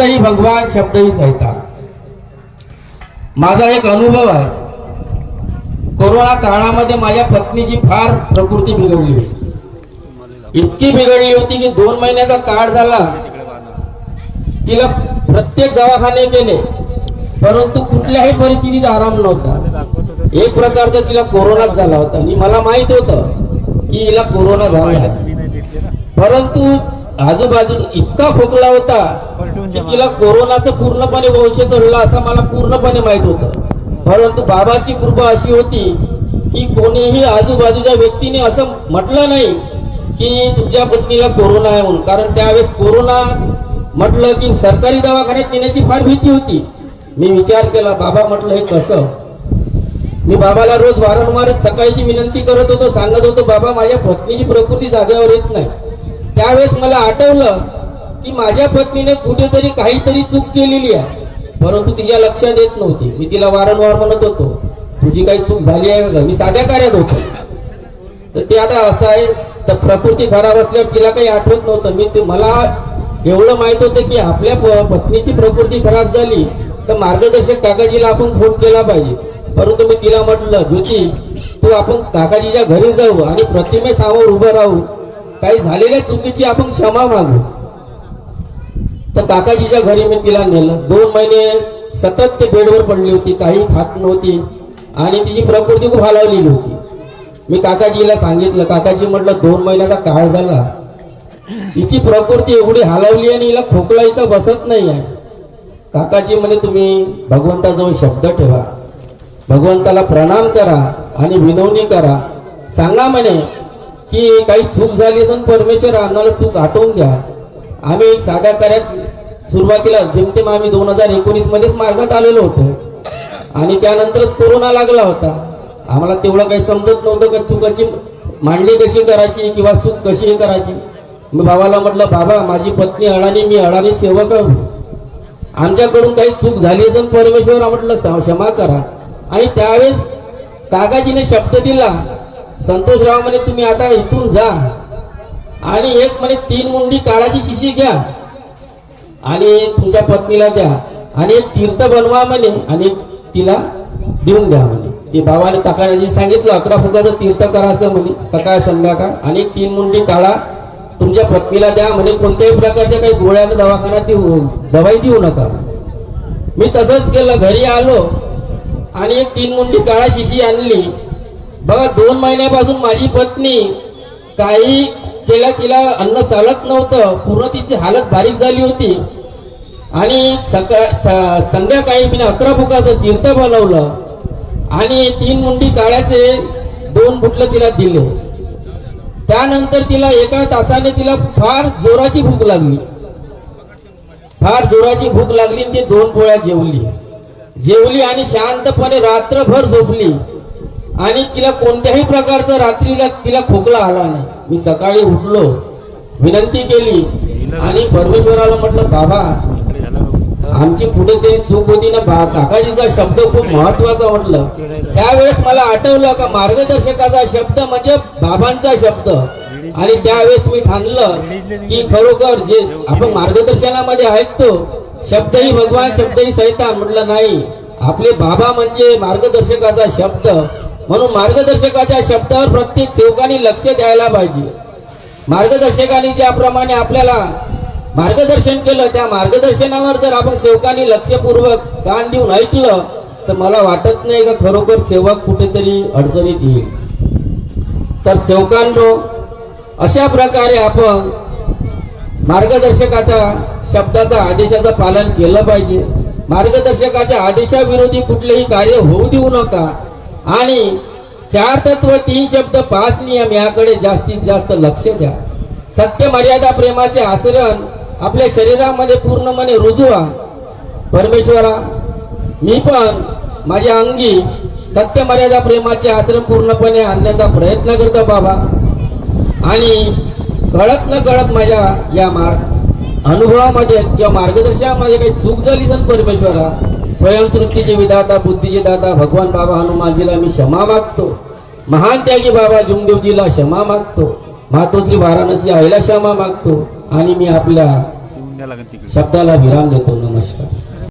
शब्द ही भगवान शब्द ही सहिता माझा एक अनुभव आहे. कोरोना काळामध्ये माझ्या पत्नीची फार प्रकृती बिघडली होती. इतकी बिघडली होती की दोन महिन्याचा काळ झाला. तिला प्रत्येक दवाखाने केले परंतु कुठल्याही परिस्थितीत आराम नव्हता. एक प्रकारचा तिला कोरोनाच झाला होता. आणि मला माहीत होतं की हिला कोरोना झाला परंतु आजूबाजू इतका खोकला होता की तिला कोरोनाचं पूर्णपणे वंश चढला असं मला पूर्णपणे माहीत होतं. परंतु बाबाची कृपा अशी होती की कोणीही आजूबाजूच्या व्यक्तीने असं म्हटलं नाही की तुझ्या पत्नीला कोरोना आहे म्हणून. कारण त्यावेळेस कोरोना म्हटलं की सरकारी दवाखान्यात नेण्याची फार भीती होती. मी विचार केला बाबा म्हटलं हे कसं? मी बाबाला रोज वारंवार सकाळची विनंती करत होतो सांगत होतो बाबा माझ्या पत्नीची प्रकृती जागेवर येत नाही. त्यावेळेस मला आठवलं की माझ्या पत्नीने कुठेतरी काहीतरी चूक केलेली आहे. परंतु तिच्या लक्षात येत नव्हती. मी तिला वारंवार म्हणत होतो तुझी काही चूक झाली आहे का? मी साध्या कार्यात होतो. तर ते आता असं आहे. तर प्रकृती खराब असल्यावर तिला काही आठवत नव्हतं. मी ते मला एवढं माहीत होतं की आपल्या प- पत्नीची प्रकृती खराब झाली तर मार्गदर्शक काकाजीला आपण फोन केला पाहिजे. परंतु मी तिला म्हटलं ज्योती तू आपण काकाजीच्या घरी जाऊ आणि प्रतिमेसमोर उभं राहू. काही झालेल्या चुकीची आपण क्षमा मागू. तर काकाजीच्या घरी मी तिला नेलं. दोन महिने सतत ते बेडवर पडली होती काही खात नव्हती आणि तिची प्रकृती खूप हलवलेली होती. मी काकाजीला सांगितलं काकाजी म्हटलं दोन महिन्याचा काळ झाला. हिची प्रकृती एवढी हलावली आणि हिला खोकला इथं बसत नाही आहे. काकाजी म्हणे तुम्ही भगवंताजवळ शब्द ठेवा. भगवंताला प्रणाम करा आणि विनवणी करा. सांगा म्हणे की काही चूक झाली असेल परमेश्वर आम्हाला चूक हटवून द्या. आम्ही साध्या कार्यात सुरुवातीला जेमतेम आम्ही दोन हजार एकोणीस मध्येच मार्गात आलेलो होतो. आणि त्यानंतरच कोरोना लागला होता. आम्हाला तेवढं काही समजत नव्हतं का चुकाची मांडणी कशी करायची किंवा चूक कशी हे करायची. मी भावाला म्हटलं बाबा माझी पत्नी अडाणी मी अडाणी सेवक आहे. आमच्याकडून काही चूक झाली असेल परमेश्वर म्हटलं स- क्षमा करा. आणि त्यावेळेस काकाजीने शब्द दिला संतोषराव म्हणे तुम्ही आता इथून जा आणि एक म्हणे तीन मुंडी काळाची शिशी घ्या आणि तुमच्या पत्नीला द्या आणि एक तीर्थ बनवा म्हणे आणि तिला देऊन द्या म्हणे. ते भावाने काकाने सांगितलं अकरा फुगाचं तीर्थ करायचं म्हणे सकाळ संध्याकाळ आणि तीन मुंडी काळा तुमच्या पत्नीला द्या म्हणे कोणत्याही प्रकारच्या काही गोळ्यानं दवाखान्यात देऊ दवाई देऊ नका. मी तसंच केलं घरी आलो आणि एक तीन मुंडी काळा शिशी आणली. बघा दोन महिन्यापासून माझी पत्नी काही केल्या तिला अन्न चालत नव्हतं. पूर्ण तिची हालत बारीक झाली होती. आणि सकाळ स- संध्याकाळी मी अकरा फुकाचं तीर्थ बनवलं. आणि तीन मुंडी काळ्याचे दोन बुटलं तिला दिले. त्यानंतर तिला एका तासाने तिला फार जोराची भूक लागली. फार जोराची भूक लागली आणि ती दोन पोळ्या जेवली. जेवली आणि शांतपणे रात्रभर झोपली. आणि तिला कोणत्याही प्रकारचा रात्रीला तिला खोकला आला नाही. मी सकाळी उठलो विनंती केली आणि परमेश्वराला म्हटलं बाबा आमची कुठेतरी चूक होती ना बा काकाजीचा शब्द खूप महत्त्वाचा म्हटलं. त्यावेळेस मला आठवलं का मार्गदर्शकाचा शब्द म्हणजे बाबांचा शब्द. आणि त्यावेळेस मी ठाणलं की खरोखर जे आपण मार्गदर्शनामध्ये ऐकतो शब्दही भगवान शब्द ही सैतान म्हटलं नाही आपले बाबा म्हणजे मार्गदर्शकाचा शब्द. म्हणून मार्गदर्शकाच्या शब्दावर प्रत्येक सेवकाने लक्ष द्यायला पाहिजे. मार्गदर्शकाने ज्याप्रमाणे आपल्याला मार्गदर्शन केलं त्या मार्गदर्शनावर जर आपण सेवकांनी लक्षपूर्वक कान देऊन ऐकलं तर मला वाटत नाही का खरोखर सेवक कुठेतरी अडचणीत येईल. तर सेवकांनो अशा प्रकारे आपण मार्गदर्शकाच्या शब्दाचा आदेशाचं पालन केलं पाहिजे. मार्गदर्शकाच्या आदेशाविरोधी कुठलेही कार्य होऊ देऊ नका. आणि चार तत्व तीन शब्द पाच नियम याकडे जास्तीत जास्त लक्ष द्या. सत्य मर्यादा प्रेमाचे आचरण आपल्या शरीरामध्ये पूर्णपणे रुजवा. परमेश्वरा मी पण माझ्या अंगी सत्य मर्यादा प्रेमाचे आचरण पूर्णपणे आणण्याचा प्रयत्न करतो बाबा. आणि कळत न कळत माझ्या या मार्ग अनुभवामध्ये किंवा मार्गदर्शनामध्ये काही चूक झाली असेल परमेश्वरा स्वयंसृष्टीचे विधाता बुद्धीचे दाता भगवान बाबा हनुमानजीला मी क्षमा मागतो. महान त्यागी बाबा जुमदेवजीला क्षमा मागतो. मातोश्री वाराणसी आईला क्षमा मागतो. आणि मी आपल्या शब्दाला विराम देतो.